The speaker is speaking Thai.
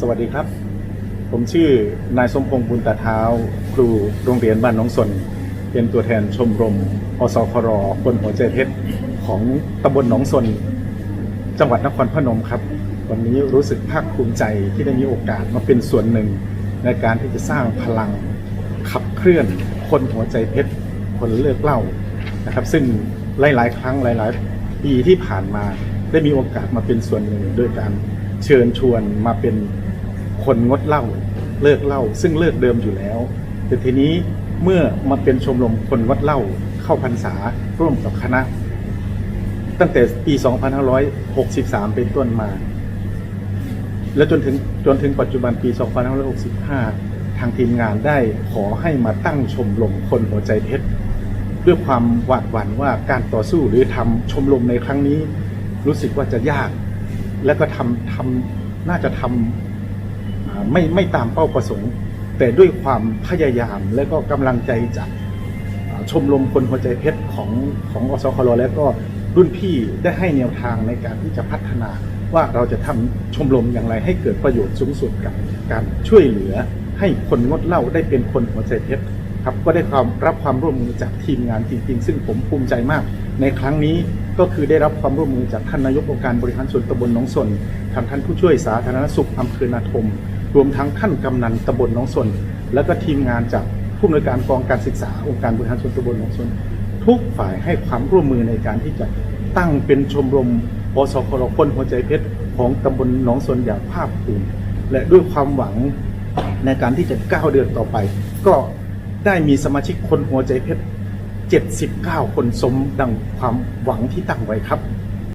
สวัสดีครับ ผมชื่อนายสมพงษ์บุญตาเท้า ครูโรงเรียนบ้านหน้องสน เป็นตัวแทนชมรมอสครคนหัวใจเพชรของตำบลหนองสน จังหวัดนครพนมครับ วันนี้รู้สึกภาคภูมิใจที่ได้มีโอกาสมาเป็นส่วนหนึ่ง ในการที่จะสร้างพลังขับเคลื่อนคนหัวใจเพชรคนเลิกเล้านะครับ ซึ่งหลาย ๆ ครั้งหลาย ๆ ปีที่ผ่านมาได้มีโอกาสมาเป็นส่วนหนึ่งโดยการ เชิญชวนมาเป็นคนงดเหล้าเลิกเหล้าซึ่งเลิกเดิมอยู่แล้ว แต่ทีนี้เมื่อมาเป็นชมรมคนงดเหล้าเข้าพรรษาร่วมกับคณะ ตั้งแต่ปี 2563 เป็นต้นมา และจนถึงจนถึงปัจจุบันปี 2565 ทางทีมงานได้ขอให้มาตั้งชมรมคนหัวใจเพชรด้วยความหวาดหวั่นว่าการต่อสู้หรือทำชมรมในครั้งนี้ รู้สึกว่าจะยาก และก็ทำทำน่าจะทำไม่ไม่ตามเป้าประสงค์ แต่ด้วยความพยายามและก็กำลังใจจากชมรมคนหัวใจเพชรของของอสคลและก็รุ่นพี่ได้ให้แนวทางในการที่จะพัฒนาว่าเราจะทำชมรมอย่างไรให้เกิดประโยชน์สูงสุดกับการช่วยเหลือให้คนงดเหล้าได้เป็นคนหัวใจเพชรครับก็ได้ความรับความร่วมมือจากทีมงานจริง ๆ ซึ่งผมภูมิใจมาก ในครั้งนี้ก็คือได้รับความร่วมมือจากท่านนายกองค์การบริหารส่วนตำบลหนองสนทางท่านผู้ช่วยสาธารณสุขอำเภอนาทม รวมทั้งท่านกำนันตำบลหนองสนและก็ทีมงานจากผู้อำนวยการกองการศึกษาองค์การบริหารส่วนตำบลหนองสนทุกฝ่ายให้ความร่วมมือในการที่จะตั้งเป็นชมรมอสครคนหัวใจเพชรของตำบลหนองสนอย่างภาคภูมิและด้วยความหวังในการที่จะก้าวเดินต่อไป ก็ได้มีสมาชิกคนหัวใจเพชร 79 คนสมดังความหวังที่ตั้งไว้ครับ